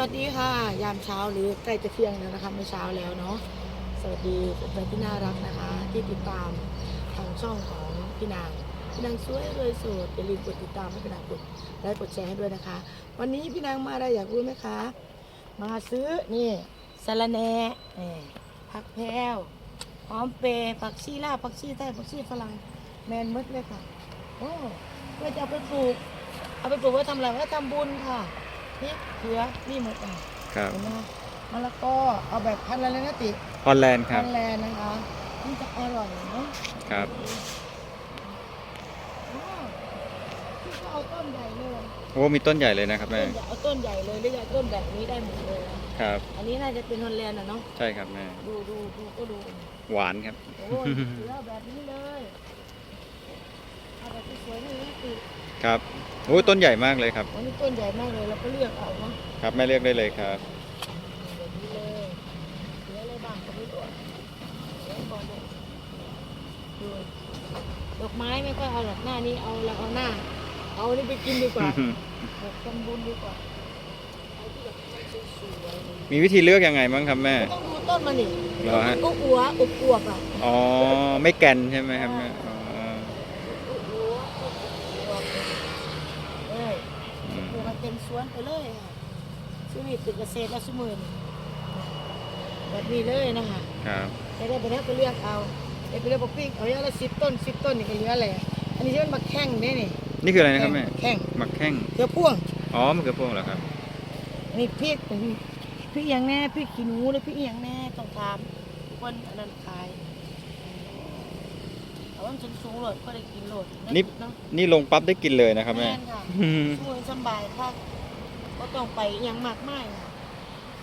วัสดีค่ะ ยามเช้าหรือใกล้จะเที่ยงแล้วนะคะไม่เช้าแล้วเนาะสวัสดีแฟนที่น่ารักนะคะ ที่ติดตามทางช่องของพี่นางพี่นางสวยรวยโสดอย่าลืมกดติดตามให้พี่นางกดไลค์กดแชร์ให้ด้วยนะคะ วันนี้พี่นางมาอะไรอยากรู้ไหมคะ มาซื้อนี่สะระแหน่ผักแพรวหอมเปรผักชีลาผักชีไทยผักชีฝรั่งแมนหมดเลยค่ะโอ้เพื่อจะเอาไปปลูก เอาไปปลูกไว้ทำอะไรไว้ทำบุญค่ะ พริกเขือนี่หมดอะครับเห็นไหมคะมะละกอเอาแบบพันธุ์อะไรนะติฮอลแลนด์คพัรับนธุ์แลนด์นะคะนี่จะอร่อยเนาะครับว้าวพี่ก็เอาต้นใหญ่เลยโอ้มีต้นใหญ่เลยนะครับต้แม่นใหญ่เอาต้นใหญ่เลยหรือจะเอาต้นแบบนี้ได้หมดเลยนะครับ อันนี้น่าจะเป็นฮอลแลนด์อะเนาะใช่ครับแม่ดูดูดูก็ดู หวานครับ โอ้ยเสือแบบนี้เลยเอาแบบสวยๆนี่นะติ ครับโอ้ต้นใหญ่มากเลยครับอันนี้ต้นใหญ่มากเลยเราก็เลือกเอาเนาะครับแม่เลือกได้เลยครับ แบบนี้เลยเหลืออะไรบ้างก็ไม่รู้อะเหลือก่อนเลยดูดอกไม้ไม่ค่อยเอาหรอกหน้านี้เอาเราเอาหน้า เอานี่ไปกินดีกว่าแบบทำบุญดีกว่าเอาที่แบบสวยๆเลยมีวิธีเลือกยังไงบ้างครับแม่ไม่ ต้องดูต้นมันนี่เหรอฮะ ก็อัวอบอวบๆอะอ๋อไม่แกนใช่ไหมครับแม่อ๋อ ก็อัวอบอวบเอ้ย อืม ปลูกมันเต็ม สวนไปเลยค่ะชีวิตเป็นเกษตรและสมือนแบบนี้เลยนะคะครับจะได้ไปแล้วไปเลือกเอาได้ไปเลือกปปิ้งเอาอย่างละสิบต้นสิบต้นนี่ก็เหลืออะไรอะอันนี้จะเป็นมะแข้งเนี่ยนี่นี่คืออะไรนะครับแม่แข้งหมักแข้งเกลือพ่วงอ๋อมะเขือพวงเหรอครับอันนี้พริกพริกอย่างแน่พริกขี้หนูหรือพริกอหย่างแน่ต้องถามคนอันนั้นขายเอาว่า มันสูงๆโหลดก็ได้กินโหลดนี่ เนาะนี่ลงปั๊บได้กินเลยนะครับแม่แม่นค่ะอืมสวยสำบายค่ะก็ต้องไปอหยังมากมายค่ะ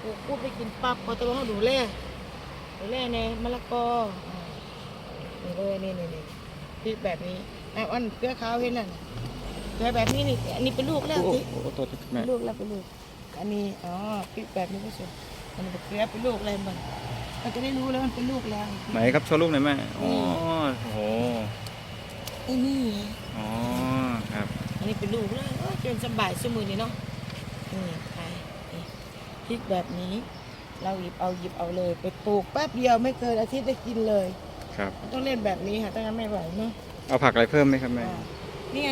ปลูกปุ๊บไปกินปั๊บพอตัวเขาดูแลดูแลในมะละกออ่านี่เลยนี่นี่นี่พริกแบบนี้อะอันเกลือขาวเห็นนั่นน่ะเกลือแบบนี้นี่อันนี้เป็นลูกแล้วโอ้ที่โหโทษครับแม่ เป็นลูกแล้วเป็นลูก อันนี้อ๋อพริกแบบนี้ก็สวยอันนี้เป็นเกลือเป็นลูกอะไรมันเราจะได้รู้แล้วมันเป็นลูกแล้ว ไหนครับโชว์รูปหน่อยแม่ อ๋อโอ้โห ไอ้นี่อ๋อครับอันนี้เป็นลูกแล้วเอ้ยเป็นสำบายสมือนี่เนาะนี่ไปนี่พริกแบบนี้ เราหยิบเอาหยิบเอาเลย ไปปลูกแป๊บเดียวไม่เกินอาทิตย์ได้กินเลย ครับ ต้องเล่นแบบนี้ค่ะถ้างั้นไม่ไหวเนาะเอาผักอะไรเพิ่มไหมครับแม่ อ่านี่ไง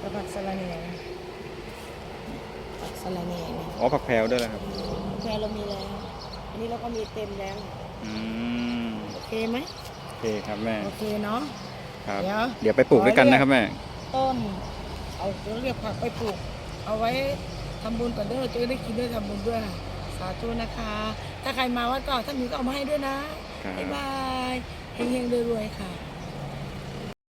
กระผักสะระแหน่ผักสะระแหน่นี่อ๋อผักแพรวด้วยเหรอครับ แค่เรามีแล้ว อันนี้เราก็มีเต็มแล้วอืมโอเคไหมโอเคครับแม่ โอเคเนาะ ครับ เดี๋ยวเดี๋ยวไปปลูกด้วยกันนะครับแม่ ต้น เอาเราเรียกผักไปปลูก เอาไว้ทำบุญก่อนเด้อจะได้กินด้วยทำบุญด้วยค่ะสาธุนะคะ ถ้าใครมาวัดก็ถ้ามีก็เอามาให้ด้วยนะครับ บ๊ายบายเฮงๆรวยๆค่ะ